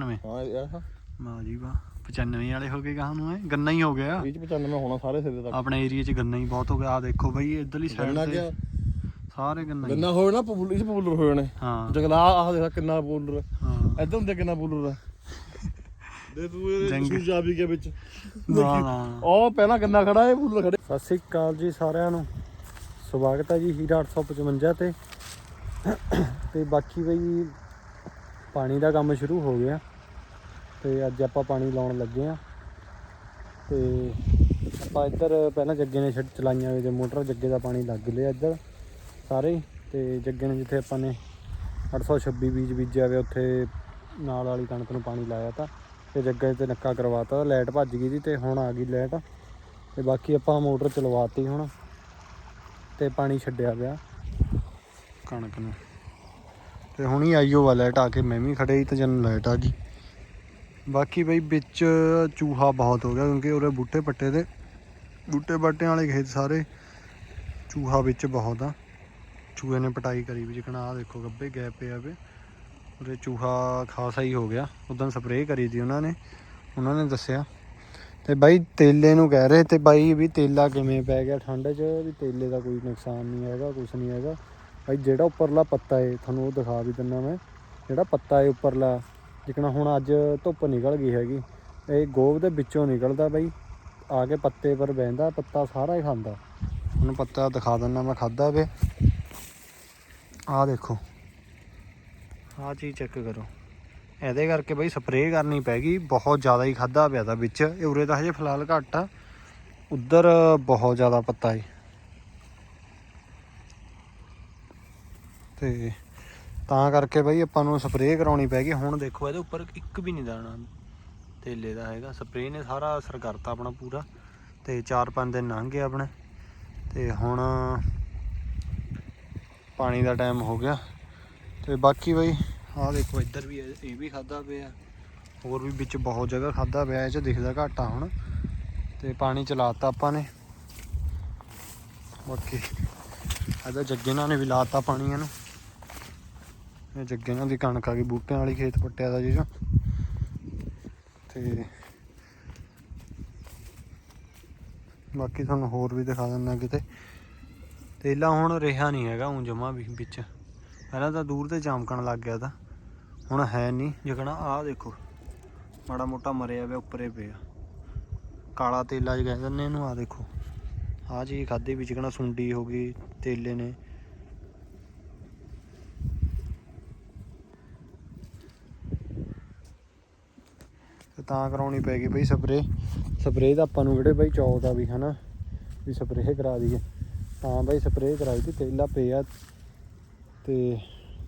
95 ਹਾਂ ਇਹ ਆ। ਵਾਹ ਜੀ ਵਾਹ 95 ਵਾਲੇ ਹੋ ਗਏ ਗਾਹਾਂ ਨੂੰ ਐ ਗੰਨਾ ਹੀ ਹੋ ਗਿਆ। 20 95 ਹੋਣਾ ਸਾਰੇ ਸਿਰੇ ਤੱਕ। ਆਪਣੇ ਏਰੀਆ 'ਚ ਗੰਨਾ ਹੀ ਬਹੁਤ ਹੋ ਗਿਆ। ਆ ਦੇਖੋ ਬਈ ਇਧਰਲੀ ਗੰਨਾ ਸਾਈਡ ਗਿਆ ਤੇ ਸਾਰੇ ਗੰਨਾ ਹੀ। ਗੰਨਾ ਹੋਏ ਨਾ ਪਪੂਲਰ ਇਸ ਪਪੂਲਰ ਹੋਏ ਨੇ ਹਾਂ। ਜੰਗਲਾ ਆਹ ਦੇਖ ਕਿੰਨਾ ਪਪੂਲਰ ਹਾਂ। ਇਧਰ ਹੁੰਦੇ ਕਿੰਨਾ ਪਪੂਲਰ ਹੈ। ਦੇ ਤੂੰ ਇਹ ਜੰਗ- ਸੂਜ ਆ ਵੀ ਗਿਆ ਵਿੱਚ। ਨਾ ਨਾ। ਉਹ ਪਹਿਲਾਂ ਗੰਨਾ ਖੜਾ ਇਹ ਪਪੂਲਰ ਖੜੇ। ਸਤਿ ਸ੍ਰੀ ਅਕਾਲ ਜੀ ਸਾਰਿਆਂ ਨੂੰ। ਸਵਾਗਤ ਹੈ ਜੀ ਹੀਰਾ 855 ਤੇ। ਤੇ ਬਾਕੀ ਬਈ ਪਾਣੀ ਦਾ ਕੰਮ ਸ਼ੁਰੂ ਹੋ ਗਿਆ। ਤੇ ਅੱਜ ਆਪਾਂ ਪਾਣੀ ਲਾਉਣ ਲੱਗੇ ਆ ਤੇ ਆਪਾਂ ਇੱਧਰ ਪਹਿਲਾਂ ਜੱਗੇ ਨੇ ਛੱਡ ਚਲਾਈਆਂ ਹੋਏ ਤੇ ਮੋਟਰ ਜੱਗੇ ਦਾ ਪਾਣੀ ਲੱਗ ਲਿਆ ਇੱਧਰ ਸਾਰੇ। ਹੀ। ਤੇ ਜੱਗੇ ਨੇ ਜਿੱਥੇ ਆਪਾਂ ਨੇ 826 ਬੀਜ ਬੀਜਿਆ ਵੇ ਉੱਥੇ ਨਾਲ ਵਾਲੀ ਕਣਕ ਨੂੰ ਪਾਣੀ ਲਾਇਆ ਤਾਂ। ਤੇ ਜੱਗੇ ਤੇ ਨੱਕਾ ਕਰਵਾਤਾ, ਲਾਈਟ ਭੱਜ ਗਈ ਸੀ ਤੇ ਹੁਣ ਆ ਗਈ ਲਾਈਟ। ਤੇ ਬਾਕੀ ਆਪਾਂ ਮੋਟਰ ਚਲਵਾਤੀ ਹੁਣ ਤੇ ਪਾਣੀ ਛੱਡਿਆ ਪਿਆ ਕਣਕ ਨੂੰ। ਤੇ ਹੁਣੀ ਆਈਓ ਵਾ ਲਾਈਟ ਆ ਕੇ ਮੈਂ ਵੀ ਖੜੇ ਸੀ ਤੇ ਜਨ ਲਾਈਟ ਆ ਗਈ। ਬਾਕੀ ਬਈ ਵਿੱਚ ਚੂਹਾ ਬਹੁਤ ਹੋ ਗਿਆ ਕਿਉਂਕਿ ਉਹਦੇ ਬੂਟੇ ਪੱਟੇ ਦੇ। ਬੂਟੇ ਬਾਟਿਆਂ ਵਾਲੇ ਖੇਤ ਸਾਰੇ ਚੂਹਾ ਵਿੱਚ ਬਹੁਤ ਆ। ਚੂਹੇ ਨੇ ਪਟਾਈ ਕਰੀ ਵੀ ਜਿਕਣਾ ਆ ਦੇਖੋ ਗੱਬੇ ਗਏ ਪਿਆ ਵੇ। ਉਹਦੇ ਚੂਹਾ ਖਾਸਾ ਹੀ ਹੋ ਗਿਆ। ਉਦੋਂ ਸਪਰੇਅ ਕਰੀ ਦੀ ਉਹਨਾਂ ਨੇ। ਉਹਨਾਂ ਨੇ ਦੱਸਿਆ। ਤੇ ਬਾਈ ਤੇਲੇ ਨੂੰ ਕਹਿ ਰਹੇ ਤੇ ਬਾਈ ਵੀ ਤੇਲਾ ਕਿਵੇਂ ਪੈ ਗਿਆ ਠੰਡ 'ਚ? ਵੀ ਤੇਲੇ ਦਾ ਕੋਈ ਨੁਕਸਾਨ ਨਹੀਂ ਹੈਗਾ ਕੁਝ ਨਹੀਂ ਹੈਗਾ। ਬਾਈ ਜਿਹੜਾ ਉੱਪਰਲਾ ਪੱਤਾ ਏ, ਤੁਹਾਨੂੰ ਉਹ ਦਿਖਾ ਵੀ ਦਿੰਦਾ ਮੈਂ। ਜਿਹੜਾ ਪੱਤਾ ਏ ਉੱਪਰਲਾ ਜਿਕਣਾ ਹੁਣ ਅੱਜ ਧੁੱਪ ਨਿਕਲ ਗਈ ਹੈਗੀ, ਇਹ ਗੋਭ ਦੇ ਵਿੱਚੋਂ ਨਿਕਲਦਾ ਬਾਈ, ਆ ਕੇ ਪੱਤੇ ਪਰ ਬਹਿੰਦਾ, ਪੱਤਾ ਸਾਰਾ ਹੀ ਖਾਂਦਾ। ਹੁਣ ਪੱਤਾ ਦਿਖਾ ਦਿੰਦਾ ਮੈਂ ਖਾਦਾ ਵੇ। ਆਹ ਦੇਖੋ। ਆਹ ਚੀਜ਼ ਚੈੱਕ ਕਰੋ। ਇਹਦੇ ਕਰਕੇ ਬਈ ਸਪਰੇਅ ਕਰਨੀ ਪੈ ਗਈ, ਬਹੁਤ ਜ਼ਿਆਦਾ ਹੀ ਖਾਦਾ ਪਿਆ ਤਾਂ ਵਿੱਚ। ਇਹ ਉਰੇ ਤਾਂ ਹਜੇ ਫਿਲਹਾਲ ਘੱਟ ਆ। ਉੱਧਰ ਬਹੁਤ ਜ਼ਿਆਦਾ ਪੱਤਾ ਹੈ ਤੇ ਤਾਂ ਕਰਕੇ ਬਾਈ ਆਪਾਂ ਨੂੰ ਸਪਰੇਅ ਕਰਾਉਣੀ ਪੈ ਗਈ। ਹੁਣ ਦੇਖੋ ਇਹਦੇ ਉੱਪਰ ਇੱਕ ਵੀ ਨਹੀਂ ਦਾਣਾ। ਤੇਲੇ ਦਾ ਹੈਗਾ। ਸਪਰੇਅ ਨੇ ਸਾਰਾ ਅਸਰ ਕਰਤਾ ਆਪਣਾ ਪੂਰਾ। ਤੇ 4-5 ਦਿਨ ਲੰਘ ਗਏ ਆਪਣੇ। ਤੇ ਹੁਣ ਪਾਣੀ ਦਾ ਟਾਈਮ ਹੋ ਗਿਆ। ਤੇ ਬਾਕੀ ਬਾਈ, ਆਹ ਦੇਖੋ ਇੱਧਰ ਵੀ ਇਹ ਇਹ ਵੀ ਖਾਦਾ ਪਿਆ। ਹੋਰ ਵੀ ਵਿੱਚ ਬਹੁਤ ਜਗ੍ਹਾ ਖਾਦਾ ਪਿਆ। ਇਹ ਚ ਦਿਖਦਾ ਘਾਟਾ ਹੁਣ। ਤੇ ਪਾਣੀ ਚਲਾਤਾ ਆਪਾਂ ਨੇ। ਬਾਕੀ ਇਹਦਾ ਜੱਗੇ ਨਾਲ ਨੇ ਵੀ ਲਾਤਾ ਪਾਣੀ ਇਹਨੂੰ। ਇਹ ਜੱਗੇ ਨਾਲ ਦੀ ਕਣਕ ਆ ਗਈ, ਬੂਟਿਆਂ ਵਾਲੀ ਖੇਤ ਪੱਟਿਆ ਦਾ ਜੀ ਜੋ। ਤੇ ਬਾਕੀ ਤੁਹਾਨੂੰ ਹੋਰ ਵੀ ਦਿਖਾ ਦਿੰਦਾ ਕਿਤੇ। ਤੇਲਾ ਹੁਣ ਰਿਹਾ ਨਹੀਂ ਹੈਗਾ, ਉਂ ਜਮਾ ਵੀ ਵਿੱਚ। ਪਹਿਲਾਂ ਤਾਂ ਦੂਰ ਤੇ ਚਮਕਣ ਲੱਗ ਗਿਆ ਤਾਂ, ਹੁਣ ਹੈ ਨਹੀਂ। ਜਿਕਣਾ ਆਹ ਦੇਖੋ, ਮਾੜਾ ਮੋਟਾ ਮਰਿਆ ਪਿਆ, ਉੱਪਰੇ ਪਿਆ। ਕਾਲਾ ਤੇਲਾ ਜਿਹਾ ਕਹਿੰਦੇ ਨੇ ਇਹਨੂੰ ਆ ਦੇਖੋ। ਆਹ ਜੀ ਖਾਦੀ ਵਿੱਚ ਕਣਾ ਸੁੰਡੀ ਹੋ ਗਈ, ਤੇਲੇ ਨੇ। ਤੇ ਤਾਂ ਕਰਾਉਣੀ ਪੈ ਗਈ ਬਈ ਸਪਰੇ ਸਪਰੇ ਦਾ ਆਪਾਂ ਨੂੰ ਜਿਹੜੇ ਬਈ ਚੌਕ ਦਾ ਵੀ ਹਨਾ, ਵੀ ਸਪਰੇਅ ਕਰਾ ਦਈਏ। ਤਾਂ ਬਈ ਸਪਰੇਅ ਕਰਾਈ ਤੇ ਤੇਲਾ ਪਿਆ। ਤੇ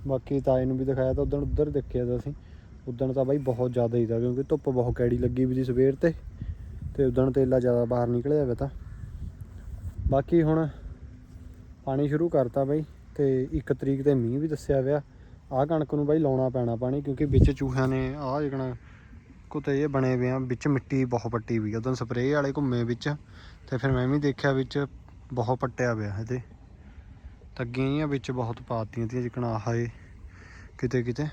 ਬਾਕੀ ਤਾਏ ਨੂੰ ਵੀ ਦਿਖਾਇਆ ਤਾਂ ਉਦੋਂ ਉੱਧਰ ਦੇਖਿਆ ਤਾਂ ਅਸੀਂ। ਉਦੋਂ ਤਾਂ ਬਾਈ ਬਹੁਤ ਜ਼ਿਆਦਾ ਹੀ ਤਾਂ, ਕਿਉਂਕਿ ਧੁੱਪ ਬਹੁਤ ਕੈੜੀ ਲੱਗੀ ਵੀ ਸੀ ਸਵੇਰ ਤੇ। ਤੇ ਉਦੋਂ ਤੇਲਾ ਜ਼ਿਆਦਾ ਬਾਹਰ ਨਿਕਲਿਆ ਵੇ ਤਾਂ। ਬਾਕੀ ਹੁਣ ਪਾਣੀ ਸ਼ੁਰੂ ਕਰਤਾ ਬਾਈ, ਤੇ 1 ਤਰੀਕ ਤੇ ਮੀਂਹ ਵੀ ਦੱਸਿਆ ਹੋਇਆ ਆਹ ਕਣਕ ਨੂੰ ਬਾਈ ਲਾਉਣਾ ਪੈਣਾ ਪਾਣੀ, ਕਿਉਂਕਿ ਵਿੱਚ ਚੂਹਿਆਂ ਨੇ ਆਹ ਜਿਹੜਾ ਕੁੱਤੇ ਇਹ ਬਣੇ ਹੋਏ ਆ, ਵਿੱਚ ਮਿੱਟੀ ਬਹੁਤ ਪੱਟੀ ਵੀ ਉਦੋਂ ਸਪਰੇਅ ਵਾਲੇ ਘੁੰਮੇ ਵਿੱਚ ਤੇ ਫਿਰ ਮੈਂ ਵੀ ਦੇਖਿਆ ਵਿੱਚ ਬਹੁਤ ਪੱਟਿਆ ਪਿਆ ਇਹਦੇ। ਤੱਗੀਆਂ ਜਿਹੀਆਂ ਵਿੱਚ ਬਹੁਤ ਪਾਤੀਆਂ ਤੀਆਂ ਜਿਕਣਾ ਆਹ ਏ ਕਿਤੇ ਕਿਤੇ।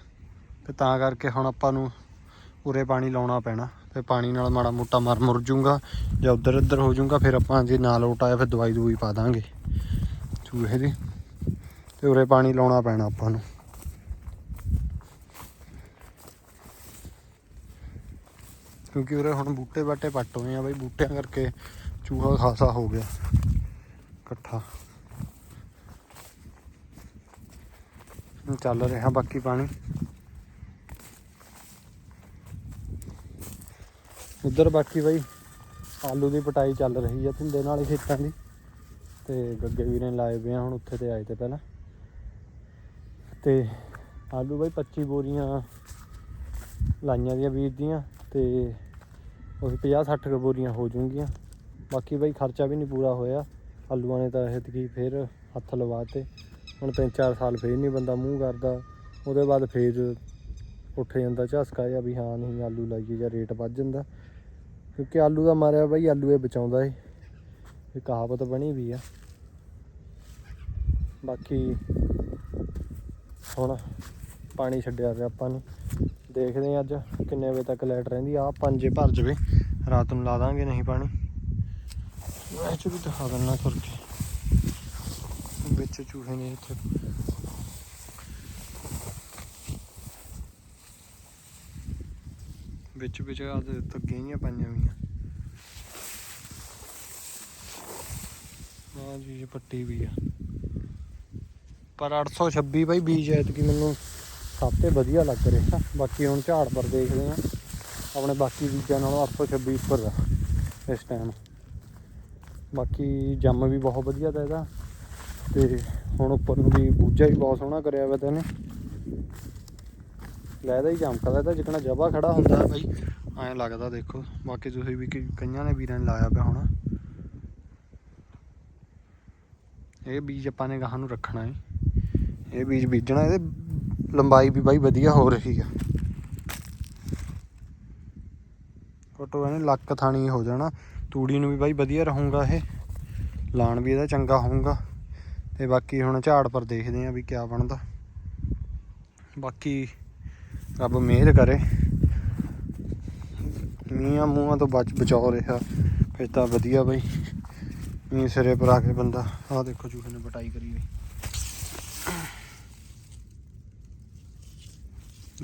ਤੇ ਤਾਂ ਕਰਕੇ ਹੁਣ ਆਪਾਂ ਨੂੰ ਉਰੇ ਪਾਣੀ ਲਾਉਣਾ ਪੈਣਾ ਤੇ ਪਾਣੀ ਨਾਲ ਮਾੜਾ ਮੋਟਾ ਮਰ ਮੁਰ ਜੂਗਾ ਜਾਂ ਉਧਰ ਇੱਧਰ ਹੋ ਜਾਊਗਾ ਫਿਰ ਆਪਾਂ ਜੇ ਨਾਲ ਲੋਟ ਆਇਆ ਫਿਰ ਦਵਾਈ ਦੂਈ ਪਾ ਦਾਂਗੇ। ਚੂਹੇ ਦੀ। ਤੇ ਉਰੇ ਪਾਣੀ ਲਾਉਣਾ ਪੈਣਾ ਆਪਾਂ ਨੂੰ। ਕਿਉਂਕਿ ਉਰੇ ਹੁਣ ਬੂਟੇ ਬਾਟੇ ਪੱਟ ਹੋਏ ਆ ਬਈ, ਬੂਟਿਆਂ ਕਰਕੇ ਚੂਹਾ ਖਾਸਾ ਹੋ ਗਿਆ ਇਕੱਠਾ। ਚੱਲ ਰਿਹਾ ਬਾਕੀ ਪਾਣੀ। ਉਧਰ ਬਾਕੀ ਬਈ, ਆਲੂ ਦੀ ਪਟਾਈ ਚੱਲ ਰਹੀ ਆ ਧੁੰਦੇ ਨਾਲ ਹੀ ਖੇਤਾਂ ਦੀ। ਤੇ ਗੱਗੇ ਵੀਰੇ ਨੇ ਲਾਏ ਪਏ ਹੁਣ ਉੱਥੇ ਤੇ ਆਏ ਤੇ ਪਹਿਲਾਂ। ਤੇ ਆਲੂ ਬਈ 25 ਬੋਰੀਆਂ ਲਾਈਆਂ ਦੀਆਂ ਬੀਜ ਦੀਆਂ। ਤੇ ਉਹ 50 60 ਬੋਰੀਆਂ ਹੋ ਜੂਗੀਆਂ ਬਾਕੀ ਬਈ ਖਰਚਾ ਵੀ ਨਹੀਂ ਪੂਰਾ ਹੋਇਆ। ਆਲੂਆਂ ਨੇ ਤਾਂ ਐਤਕੀ ਫੇਰ ਹੱਥ ਲਵਾਤੇ। ਹੁਣ ਤਿੰਨ ਚਾਰ ਸਾਲ ਫੇਰ ਨਹੀਂ ਬੰਦਾ ਮੂੰਹ ਕਰਦਾ। ਉਹਦੇ ਬਾਅਦ ਫੇਰ ਉੱਠ ਜਾਂਦਾ ਝਸਕਾ ਜਾਂ ਵੀ ਹਾਂ ਨਹੀਂ ਆਲੂ ਲਾਈਏ ਜਾਂ ਰੇਟ ਵੱਧ ਜਾਂਦਾ। ਕਿਉਂਕਿ ਆਲੂ ਦਾ ਮਾਰਿਆ ਬਾਈ ਆਲੂ ਇਹ ਬਚਾਉਂਦਾ ਏ। ਇਹ ਕਹਾਵਤ ਬਣੀ ਵੀ ਆ। ਬਾਕੀ ਹੁਣ ਪਾਣੀ ਛੱਡਿਆ ਰਿਹਾ ਆਪਾਂ ਨੂੰ। ਦੇਖਦੇ ਹਾਂ ਅੱਜ ਕਿੰਨੇ ਵਜੇ ਤੱਕ ਲਾਈਟ ਰਹਿੰਦੀ ਆ। 5 ਭਰ ਜਵੇ। ਰਾਤ ਨੂੰ ਲਾ ਦਾਂਗੇ, ਨਹੀਂ ਪਾਣੀ। ਮੈਂ ਚ ਵੀ ਦਿਖਾ ਦਿੰਦਾ ਕਰਕੇ ਵਿੱਚ ਚੂਹੇ ਨੇ ਇੱਥੇ। ਵਿੱਚ ਵਿੱਚ ਆ ਤੱਗੀਆਂ ਜਿਹੀਆਂ ਪਾਈਆਂ ਵੀਆਂ ਹਾਂ ਜੀ ਇਹ ਪੱਟੀ ਵੀ ਆ। ਪਰ 826 ਬਾਈ ਬੀਜ ਐਤਕੀ ਮੈਨੂੰ ਸਭ ਤੋਂ ਵਧੀਆ ਲੱਗ ਰਿਹਾ ਬਾਕੀ ਹੁਣ ਝਾੜ ਪਰ ਦੇਖਦੇ ਆ ਆਪਣੇ ਬਾਕੀ ਬੀਜਾਂ ਨਾਲੋਂ 826 ਉੱਪਰ ਦਾ ਇਸ ਟਾਈਮ ਬਾਕੀ ਜੰਮ ਵੀ ਬਹੁਤ ਵਧੀਆ ਦਾ ਇਹਦਾ। ਤੇ ਹੁਣ ਉੱਪਰ ਨੂੰ ਵੀ ਬੂਝਾ ਵੀ ਬਹੁਤ ਸੋਹਣਾ ਕਰਿਆ ਹੋਇਆ ਤੈਨੇ ਇਹਨੇ। ਲੈਦਾ ਹੀ ਚਮਕਦਾ ਤਾਂ ਜਿਕਣਾ ਜਵਾ ਖੜਾ ਹੁੰਦਾ ਬਾਈ। ਐਂ ਲੱਗਦਾ ਦੇਖੋ, ਬਾਕੀ ਤੁਸੀਂ ਵੀ ਕਈਆਂ ਨੇ ਵੀਰਾਂ ਨੇ ਲਾਇਆ ਪਿਆ ਹੋਣਾ। ਇਹ ਬੀਜ ਆਪਾਂ ਨੇ ਗਾਹਾਂ ਨੂੰ ਰੱਖਣਾ ਹੈ। ਇਹ ਬੀਜ ਬੀਜਣਾ, ਇਹਦੇ ਲੰਬਾਈ ਵੀ ਬਾਈ ਵਧੀਆ ਹੋ ਰਹੀ ਆ। ਫੋਟੋ ਇਹਨੇ ਲੱਕ ਥਾਣੀ ਹੋ ਜਾਣਾ। ਤੂੜੀ ਨੂੰ ਵੀ ਬਾਈ ਵਧੀਆ ਰਹੂਗਾ ਇਹ। ਲਾਣ ਵੀ ਇਹਦਾ ਚੰਗਾ ਹੋਊਗਾ। ਤੇ ਬਾਕੀ ਹੁਣ ਝਾੜ ਪਰ ਦੇਖਦੇ ਆ ਵੀ ਕਿਆ ਬਣਦਾ। ਬਾਕੀ ਰੱਬ ਮਿਹਰ ਕਰੇ। ਮੀਆਂ ਮੂੰਹਾਂ ਤੋਂ ਬਚ ਬਚਾਓ ਰਿਹਾ। ਫਿਰ ਤਾਂ ਵਧੀਆ ਬਾਈ। ਮੀਂਹ ਸਿਰੇ ਪਰ ਆ ਕੇ ਬੰਦਾ, ਆਹ ਦੇਖੋ ਚੂਹੇ ਨੇ ਬਟਾਈ ਕਰੀ ਹੋਈ।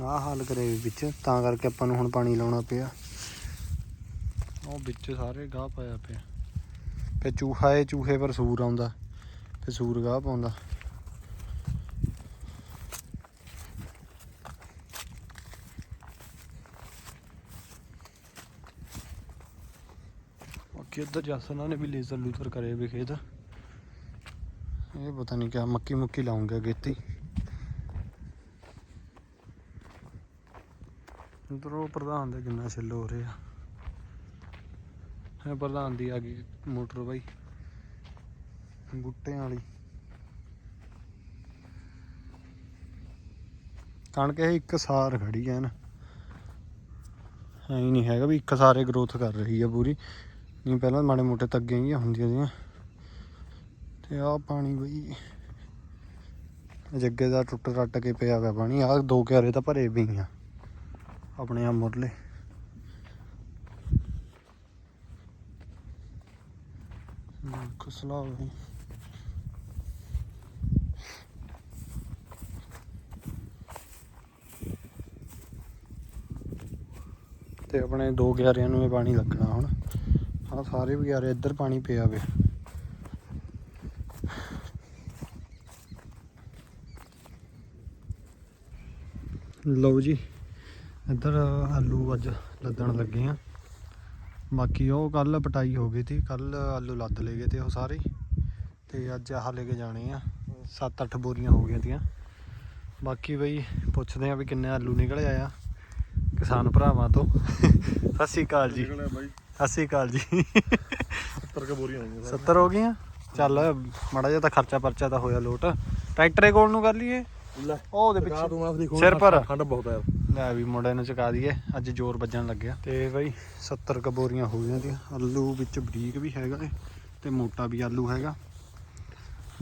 ਆਹ ਹਾਲ ਕਰੇ ਵਿੱਚ ਤਾਂ ਕਰਕੇ ਆਪਾਂ ਨੂੰ ਹੁਣ ਪਾਣੀ ਲਾਉਣਾ ਪਿਆ। ਉਹ ਵਿੱਚ ਸਾਰੇ ਗਾਹ ਪਾਇਆ ਪਿਆ। ਫਿਰ ਚੂਹਾ ਇਹ ਚੂਹੇ ਪਰ ਸੂਰ ਆਉਂਦਾ ਫਿਰ ਸੂਰ ਗਾਹ ਪਾਉਂਦਾ। ਬਾਕੀ ਉੱਧਰ ਜਸਨਾ ਨੇ ਵੀ ਲੇਜ਼ਰ ਲੂਜ਼ਰ ਕਰੇ ਵੀ ਖੇਤ। ਇਹ ਪਤਾ ਨਹੀਂ ਕਿਆ ਮੱਕੀ ਮੁੱਕੀ ਲਾਉਂਗਾ ਗੇਤੀ ਉਧਰ ਉਹ ਪ੍ਰਧਾਨ ਦੇ ਕਿੰਨਾ ਛਿੱਲ ਹੋ ਰਿਹਾ ਇਹ ਪ੍ਰਧਾਨ ਦੀ ਆ ਗਈ ਮੋਟਰ ਬਾਈ। ਬੁੱਟਿਆਂ ਵਾਲੀ। ਕਣਕ ਇਹ ਇੱਕ ਸਾਰ ਖੜੀ ਐ ਨਾ। ਐਂ ਨਹੀਂ ਹੈਗਾ ਵੀ ਇੱਕ ਸਾਰੇ ਗਰੋਥ ਕਰ ਰਹੀ ਆ ਪੂਰੀ। ਨਹੀਂ, ਪਹਿਲਾਂ ਮਾੜੇ ਮੋਟੇ ਤੱਗੇ ਹੀ ਹੁੰਦੀਆਂ ਸੀ ਤੇ ਆਹ ਪਾਣੀ ਬਈ। ਜੱਗੇ ਦਾ ਟੁੱਟ ਰੱਟ ਕੇ ਪਿਆ ਹੋਇਆ ਪਾਣੀ। ਆਹ ਦੋ ਕਿਆਰੇ ਤਾਂ ਭਰੇ ਵੀ ਆ। ਆਪਣੇ ਆ ਮੁਰਲੇ। ਖਸਲਾ ਬਈ ਤੇ ਆਪਣੇ ਦੋ ਗਿਆਰਿਆਂ ਨੂੰ ਇਹ ਪਾਣੀ ਲੱਗਣਾ ਹੁਣ। ਆ ਸਾਰੇ ਵੀ ਗਿਆਰੇ ਇੱਧਰ ਪਾਣੀ ਪਿਆ ਵੇ। ਲਓ ਜੀ। ਇੱਧਰ ਆਲੂ ਅੱਜ ਲੱਦਣ ਲੱਗੇ ਆ। ਬਾਕੀ ਉਹ ਕੱਲ ਪਟਾਈ ਹੋ ਗਈ ਤੀ ਕੱਲ ਆਲੂ ਲੱਦ ਲਏ ਗਏ ਤੇ ਉਹ ਸਾਰੇ। ਤੇ ਅੱਜ ਆਹ ਲੈ ਕੇ ਜਾਣੇ ਆ। 7-8 ਬੋਰੀਆਂ ਹੋ ਗਈਆਂ ਤੀਆਂ। ਬਾਕੀ ਬਈ ਪੁੱਛਦੇ ਆ ਵੀ ਕਿੰਨੇ ਆਲੂ ਨਿਕਲੇ ਆ ਕਿਸਾਨ ਭਰਾਵਾਂ ਤੋਂ। ਸਤਿ ਸ਼੍ਰੀ ਅਕਾਲ ਜੀ। ਸਤਿ ਸ਼੍ਰੀ ਅਕਾਲ ਜੀ। 70 ਕੇ ਬੋਰੀਆਂ ਹੋ ਗਈਆਂ 70 ਹੋ ਗਈਆਂ? ਚੱਲ ਮਾੜਾ ਜਿਹਾ ਤਾਂ ਖਰਚਾ ਪਰਚਾ ਤਾਂ ਹੋਇਆ ਲੋਟ। ਟਰੈਕਟਰੇ ਕੋਲ ਨੂੰ ਕਰ ਲਈਏ। ਉਹ ਉਹਦੇ ਪਿੱਛੇ। ਸਿਰ ਪਰ। ਖੰਡ ਬਹੁਤ ਹੈ ਲੈ ਵੀ ਮੁੰਡੇ ਨੂੰ ਚੁਕਾ ਦਈਏ। ਅੱਜ ਜ਼ੋਰ ਵੱਜਣ ਲੱਗਿਆ। ਤੇ ਬਈ 70 ਕਬੋਰੀਆਂ ਹੋ ਗਈਆਂ ਦੀਆਂ ਆਲੂ ਵਿੱਚ ਬਰੀਕ ਵੀ ਹੈਗਾ ਏ ਤੇ ਮੋਟਾ ਵੀ ਆਲੂ ਹੈਗਾ।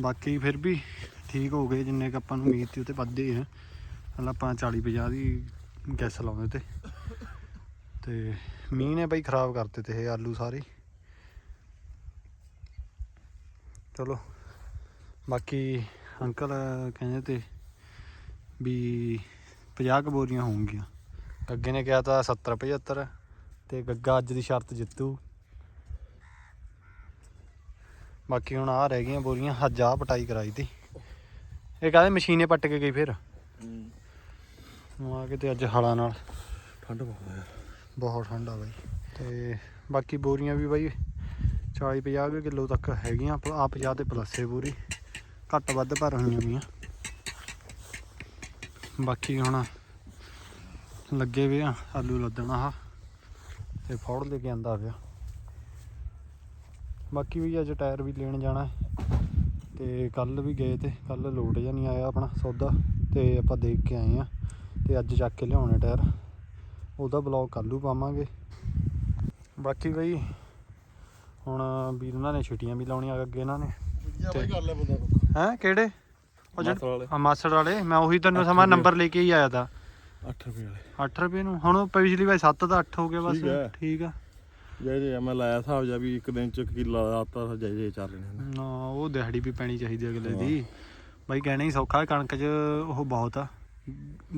ਬਾਕੀ ਫਿਰ ਵੀ ਠੀਕ ਹੋ ਗਏ ਜਿੰਨੇ ਕ ਆਪਾਂ ਨੂੰ ਉਮੀਦ ਸੀ, ਉਹ ਤੇ ਵੱਧੇ ਆ। ਪਹਿਲਾਂ ਆਪਾਂ 40 50 ਦੀ ਗੈਸ ਲਾਉਂਦੇ ਤੇ। ਤੇ ਮੀਂਹ ਨੇ ਬਈ ਖਰਾਬ ਕਰਤੇ ਤੇ ਇਹ ਆਲੂ ਸਾਰੇ। ਚਲੋ, ਬਾਕੀ ਅੰਕਲ ਕਹਿੰਦੇ ਤੇ ਵੀ 50 ਕੁ ਬੋਰੀਆਂ ਹੋਣਗੀਆਂ ਗੱਗੇ ਨੇ ਕਿਹਾ ਤਾਂ 70 75 ਤੇ ਗੱਗਾ ਅੱਜ ਦੀ ਸ਼ਰਤ ਜਿੱਤੂ। ਬਾਕੀ ਹੁਣ ਆ ਰਹਿ ਗਈਆਂ ਬੋਰੀਆਂ ਅੱਜ ਆ ਪਟਾਈ ਕਰਾਈ ਤੀ। ਇਹ ਕਹਿੰਦੇ ਮਸ਼ੀਨੇ ਪੱਟ ਕੇ ਗਈ ਫਿਰ? ਆ ਕੇ ਤੇ ਅੱਜ ਹਲਾਂ ਨਾਲ। ਠੰਡ ਬਹੁਤ ਹੈ ਬਹੁਤ ਠੰਡਾ ਬਾਈ। ਤੇ ਬਾਕੀ ਬੋਰੀਆਂ ਵੀ ਬਾਈ 40 50 ਕਿਲੋ ਤੱਕ ਹੈਗੀਆਂ ਆ 50 ਤੇ ਪਲੱਸੇ ਬੋਰੀ ਘੱਟ ਵੱਧ ਭਰ ਹੋਈਆਂ ਵੀਆਂ ਬਾਕੀ ਹੁਣ ਲੱਗੇ ਵੀ ਆ ਆਲੂ ਲੱਦਣਾ ਆ ਤੇ ਫੌੜ ਲੈ ਕੇ ਆਂਦਾ ਪਿਆ। ਬਾਕੀ ਵੀ ਅੱਜ ਟਾਇਰ ਵੀ ਲੈਣ ਜਾਣਾ। ਤੇ ਕੱਲ ਵੀ ਗਏ ਤੇ ਕੱਲ ਲੋਡ ਜਾਂ ਨਹੀਂ ਆਇਆ ਆਪਣਾ ਸੌਦਾ ਤੇ ਆਪਾਂ ਦੇਖ ਕੇ ਆਏ ਆ ਤੇ ਅੱਜ ਚੱਕ ਕੇ ਲਿਆਉਣੇ ਟਾਇਰ। ਉਹਦਾ ਬਲੌਗ ਕੱਲੂ ਪਾਵਾਂਗੇ। ਬਾਕੀ ਬਈ ਹੁਣ ਵੀਰ ਉਹਨਾਂ ਨੇ ਛੁੱਟੀਆਂ ਵੀ ਲਾਉਣੀਆਂ ਅੱਗੇ ਇਹਨਾਂ ਨੇ। ਕਰ ਲੈ ਹੈ ਕਿਹੜੇ? ਉਹ ਮਾਸੜ ਵਾਲੇ। ਜਿਹੜੇ ਮਾਸੜ ਵਾਲੇ। ਮੈਂ ਉਹੀ ਤੈਨੂੰ ਸਮਾਂ ਨੰਬਰ ਲੈ ਕੇ ਹੀ ਆਇਆ ਤਾ। 8 ਰੁਪਏ ਵਾਲੇ। 8 ਰੁਪਏ ਨੂੰ? ਹੁਣ ਪਿਛਲੀ ਵਾਰ 7 ਦਾ 8 ਹੋ ਗਿਆ ਬਸ। ਠੀਕ ਹੈ। ਠੀਕ ਆ। ਜੇ ਜੇ ਮੈਂ ਲਾਇਆ ਹਿਸਾਬ ਜਾ ਵੀ ਇੱਕ ਦਿਨ ਚ ਕਿੱਲਾ ਆਤਾ ਜਾਈ ਜਾਈ ਚੱਲ ਲੈਣੇ ਨੇ ਨਾ ਉਹ ਦਿਹਾੜੀ ਵੀ ਪੈਣੀ ਚਾਹੀਦੀ ਅਗਲੇ ਦੀ। ਬਾਈ ਕਹਿਣਾ ਹੀ ਸੌਖਾ ਕਣਕ 'ਚ ਉਹ ਬਹੁਤ ਆ।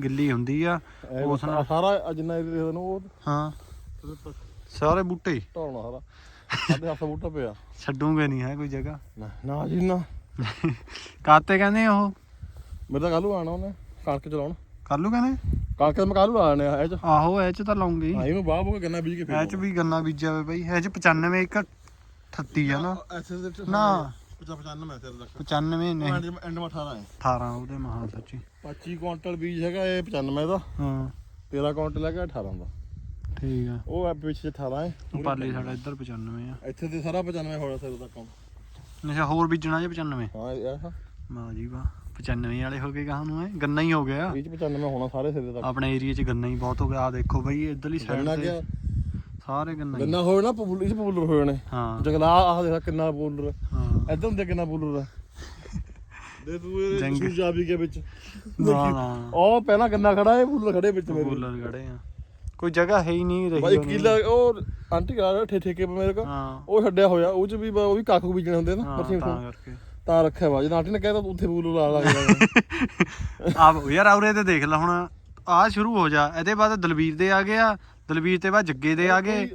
ਗਿੱਲੀ ਹੁੰਦੀ ਆ। ਇਹ ਉਸ ਨਾਲ- ਸਾਰਾ ਜਿੰਨਾ ਇਹਦੇ ਦੇਖਦੇ ਨੂੰ ਉਹ ਹਾਂ। ਸਾਰੇ ਬੂਟੇ। ਹੀ ਢਾਉਣਾ ਸਾਰਾ। ਸਾਡੇ ਹੱਥ ਬੂਟਾ ਪਿਆ। ਛੱਡੂਗੇ ਨਹੀਂ ਹੈ ਕੋਈ ਜਗ੍ਹਾ। ਨਾ ਨਾ ਜੀ ਨਾ। ਕਾਤੇ ਕਹਿੰਦੇ ਆ ਉਹ? ਮੇਰੇ ਤਾਂ ਕੱਲੂ ਆਣਾ ਉਹਨੇ ਕਣਕ ਚਲਾਉਣ। ਕਰ ਲੂ ਕਹਿੰਦੇ? ਕਣਕ ਤਾਂ ਮੈਂ ਕੱਲੂ ਆਣੇ ਆ ਇਹ ਚ। ਆਹੋ ਇਹ ਚ ਤਾਂ ਲਾਉਂਗੇ। ਹਾਂ ਇਹਨੂੰ ਬਾਹ ਬੋ ਗੰਨਾ ਬੀਜ ਕੇ ਇਹ ਚ ਵੀ ਗੰਨਾ ਬੀਜਿਆ ਵੇ ਬਾਈ। ਇਹ ਚ 95 ਇੱਕ 38 ਆ ਨਾ। ਐਸੇ ਦੇ ਨਾ। 95 ਮੈਂ ਤੇਰੇ ਤੱਕ। 95 ਨਹੀਂ ਐਂਡ ਐਂਡ 18 ਹੈ 18 ਉਹਦੇ ਮਹਾ ਸੱਚੀ। 25 ਕੁਇੰਟਲ ਬੀਜ ਹੈਗਾ ਇਹ 95 ਦਾ। ਹਾਂ। 13 ਕੁਇੰਟਲ ਹੈਗਾ 18 ਦਾ। ਠੀਕ ਆ। ਉਹ ਆ ਪਿੱਛੇ 18 ਹੈ ਪਾਲੀ ਸਾਡਾ ਇੱਧਰ 95 ਆ। ਇੱਥੇ ਤੇ ਸਾਰਾ 95 ਹੋਣਾ ਸਿਰ ਤੱਕ। ਕੰਮ ਅੱਛਾ ਹੋਰ ਬੀਜਣਾ ਜੇ 95 ਹਾਂ ਇਹ ਵਾਹ ਜੀ ਵਾਹ 95 ਵਾਲੇ ਹੋ ਗਏ ਕਹਾਂ ਨੂੰ ਇਹ? ਗੰਨਾ ਹੀ ਹੋ ਗਿਆ। ਇਹ ਚ 95 ਹੋਣਾ ਸਾਰੇ ਸਿਰ ਤੱਕ। ਆਪਣੇ ਏਰੀਆ 'ਚ ਗੰਨਾ ਹੀ ਬਹੁਤ ਹੋ ਗਿਆ। ਆ ਦੇਖੋ ਬਈ ਇਧਰਲੀ ਸਾਈਡ ਗੰਨਾ ਤੇ ਗਿਆ ਸਾਰੇ ਗੰਨਾ ਹੀ। ਗੰਨਾ ਹੋਏ ਨਾ ਪੂਲ ਇਸ ਪੂਲਰ ਹੋਏ ਨੇ ਹਾਂ। ਜੰਗਲਾ ਆਹ ਦੇਖ ਕਿੰਨਾ ਪੂਲਰ ਹਾਂ। ਇਧਰ ਹੁੰਦੇ ਕਿੰਨਾ ਪੂਲਰ ਦੇ ਤੂੰ ਇਹ ਜੰਗ- ਸੂਜ ਆ ਵੀ ਗਿਆ ਵਿੱਚ। ਨਾ ਨਾ। ਉਹ ਪਹਿਲਾਂ ਗੰਨਾ ਖੜਾ ਇਹ ਪੂਲਰ ਖੜੇ ਵਿੱਚ ਮੇਰੇ। ਬੂਲਰ ਖੜੇ ਆ। ਕੋਈ ਜਗ੍ਹਾ ਹੈ ਹੀ ਨਹੀਂ ਰਹੀ ਬਾਈ। ਕਿਲਾ ਉਹ ਆਂਟੀ ਆ ਠੇ ਠੇਕੇ ਪੇ ਮੇਰੇ ਕੋ ਹਾਂ। ਉਹ ਛੱਡਿਆ ਹੋਇਆ ਉਹ ਚ ਵੀ ਉਹ ਵੀ ਕੱਖ ਬੀਜਣੇ ਹੁੰਦੇ ਨਾ ਤਾਂ ਕਰਕੇ। ਤਾਂ ਰੱਖਿਆ ਵਾ ਜਦੋਂ ਆਂਟੀ ਨੇ ਕਹਿਤਾ ਉੱਥੇ ਪੂਲਰ ਲਾ ਲਾ ਕੇ ਆਪ ਯਾਰ ਆਉਰੇ ਤੇ ਦੇਖ ਲੈ ਹੁਣ ਆ ਸ਼ੁਰੂ ਹੋ ਜਾ ਇਹਦੇ ਬਾਅਦ ਦਲਬੀਰ ਦੇ ਆ ਗਿਆ ਦਲਬੀਰ ਤੇ ਬਾਅਦ ਜੱਗੇ ਦੇ ਆ ਗਏ।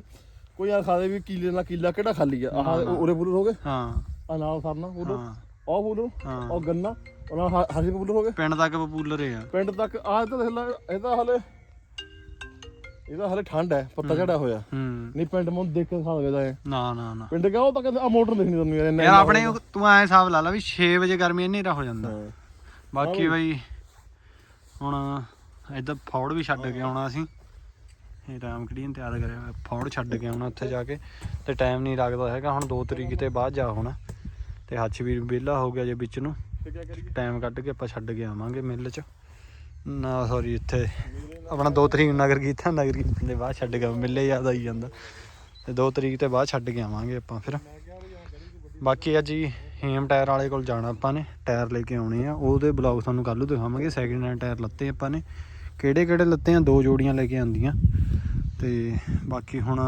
ਕੋਈ ਆ ਖਾਦੇ ਵੀ ਕੀਲੇ ਨਾਲ ਕੀਲਾ ਕਿਹੜਾ ਖਾਲੀ ਆ? ਆਹ ਉਰੇ ਪੂਲਰ ਹੋ ਗਏ? ਹਾਂ। ਆ ਨਾਲ ਸਰਨਾ ਹਾਂ। ਉਹ ਹਾਂ। ਉਹ ਗੰਨਾ ਉਹਨਾਂ ਹਾਸੀ ਪੂਲਰ ਹੋ ਗਏ? ਪਿੰਡ ਤੱਕ ਬਪੂਲਰ ਆ। ਪਿੰਡ ਤੱਕ ਆਹ ਤਾਂ ਦੇਖ ਲੈ ਇਹਦਾ ਹਲੇ ਇਹਦਾ ਹਲੇ ਠੰਡ ਹੈ ਪੱਤਾ ਝੜਾ ਹੋਇਆ। ਹੂੰ। ਨਹੀਂ ਪਿੰਡ ਮੋਂ ਦੇਖ ਕੇ ਖਾ ਲੱਗਦਾ ਹੈ ਨਾ ਨਾ ਨਾ। ਪਿੰਡ ਗਿਆ ਉਹ ਤਾਂ ਕਹਿੰਦੇ ਆ ਮੋਟਰ ਦੇਖਣੀ ਤੁਹਾਨੂੰ ਯਾਰ ਇੰਨਾ ਯਾਰ ਆਪਣੇ ਤੂੰ ਐ ਹਿਸਾਬ ਲਾ ਲਾ ਵੀ 6 ਵਜੇ ਗਰਮੀ ਹਨੇਰਾ ਹੋ ਜਾਂਦਾ। ਬਾਕੀ ਬਈ ਹੁਣ ਇੱਧਰ ਫੌੜ ਵੀ ਛੱਡ ਕੇ ਆਉਣਾ ਅਸੀਂ। ਇਹ ਰਾਮ ਕੜੀਨ ਤਿਆਰ ਕਰਿਆ ਫੌੜ ਛੱਡ ਕੇ ਆਉਣਾ ਉੱਥੇ ਜਾ ਕੇ। ਤੇ ਟਾਈਮ ਨਹੀਂ ਲੱਗਦਾ ਹੈਗਾ ਹੁਣ 2 ਤਰੀਕ ਤੇ ਬਾਅਦ ਜਾ ਹੋਣਾ। ਤੇ ਹੱਥ ਵੀ ਵਿਹਲਾ ਹੋ ਗਿਆ ਜੇ ਵਿੱਚ ਨੂੰ। ਤੇ ਟਾਈਮ ਕੱਢ ਕੇ ਆਪਾਂ ਛੱਡ ਕੇ ਆਵਾਂਗੇ ਮਿੱਲ 'ਚ। ਨਾ ਸੌਰੀ ਇੱਥੇ ਆਪਣਾ 2 ਤਰੀਕ ਨਗਰ ਕੀਤਾ ਨਗਰ ਕੀਰਤਨ ਦੇ ਬਾਅਦ ਛੱਡ ਕੇ ਮਿੱਲੇ ਯਾਦ ਆਈ ਜਾਂਦਾ। ਤੇ 2 ਤਰੀਕ ਤੇ ਬਾਅਦ ਛੱਡ ਕੇ ਆਵਾਂਗੇ ਆਪਾਂ ਫਿਰ। ਬਾਕੀ ਅੱਜ ਜੀ, ਹੇਮ ਟਾਇਰ ਵਾਲੇ ਕੋਲ ਜਾਣਾ ਆਪਾਂ ਨੇ, ਟਾਇਰ ਲੈ ਕੇ ਆਉਣੇ ਆ। ਉਹਦੇ ਬਲੌਗ ਤੁਹਾਨੂੰ ਕੱਲ੍ਹ ਨੂੰ ਦਿਖਾਵਾਂਗੇ ਸੈਕਿੰਡ ਹੈਂਡ ਟਾਇਰ ਲੱਤੇ ਆਪਾਂ ਨੇ। ਕਿਹੜੇ ਕਿਹੜੇ ਲੱਤੇ ਆ? ਦੋ ਜੋੜੀਆਂ ਲੈ ਕੇ ਆਂਦੀਆਂ ਤੇ ਬਾਕੀ ਹੁਣ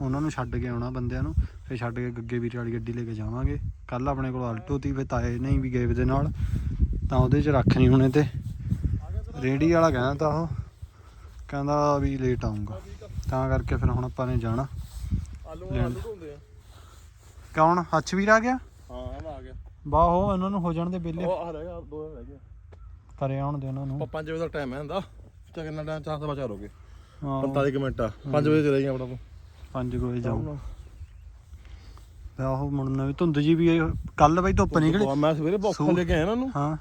ਉਹਨਾਂ ਨੂੰ ਛੱਡ ਕੇ ਆਉਣਾ ਬੰਦਿਆਂ ਨੂੰ, ਫਿਰ ਛੱਡ ਕੇ ਗੱਗੇ ਵੀਰ ਵਾਲੀ ਗੱਡੀ ਲੈ ਕੇ ਜਾਵਾਂਗੇ। ਕੱਲ ਆਪਣੇ ਕੋਲ ਆਲਟੋ ਤੀ, ਫਿਰ ਤਾਏ ਨਹੀਂ ਵੀ ਗਏ ਦੇ ਨਾਲ, ਤਾਂ ਉਹਦੇ 'ਚ ਰੱਖ ਨਹੀਂ ਹੁਣੇ ਤੇ ਰੇੜੀ ਵਾਲਾ ਕਹਿੰਦਾ ਤਾਂ ਉਹ। ਕਹਿੰਦਾ ਵੀ ਲੇਟ ਆਉਂਗਾ ਤਾਂ ਕਰਕੇ ਫਿਰ ਹੁਣ ਆਪਾਂ ਨੇ ਜਾਣਾ। ਆਲੂ ਲੈਣ। ਆਲੂ ਹੁੰਦੇ ਆ। ਕੌਣ? ਹੱਚ ਵੀਰ ਆ ਗਿਆ? ਹਾਂ ਆ ਗਿਆ। ਬਾਹੋ ਇਹਨਾਂ ਨੂੰ ਹੋ ਜਾਣ ਦੇ ਵਿਹਲੇ। ਉਹ ਆ ਰਹਿ ਗਿਆ ਦੋ ਰਹਿ ਗਏ। ਕਰੇ ਆਉਣ ਦੇ ਉਹਨਾਂ ਨੂੰ। 5 ਵਜੇ ਦਾ ਟਾਈਮ ਹੈ ਹੁੰਦਾ ਚਾ ਕਿੰਨਾ ਟਾਈਮ ਚਾਰ ਦਾ ਬਚਾ ਲੋਗੇ ਹਾਂ 45 ਕੁ ਮਿੰਟ ਆ। 5 ਵਜੇ ਚਲੇ ਗਏ ਆਪਣਾ। ਤੋਂ 5 ਵਜੇ ਜਾਊ। ਆਹੋ ਮੁੜਨਾ ਵੀ ਧੁੰਦ ਜੀ ਵੀ ਕੱਲ ਬਈ ਧੁੱਪ ਨਿਕਲੀ। ਮੈਂ ਸਵੇਰੇ ਬੌਕਸ ਲੈ ਕੇ ਆਇਆ ਇਹਨਾਂ ਨੂੰ ਹਾਂ।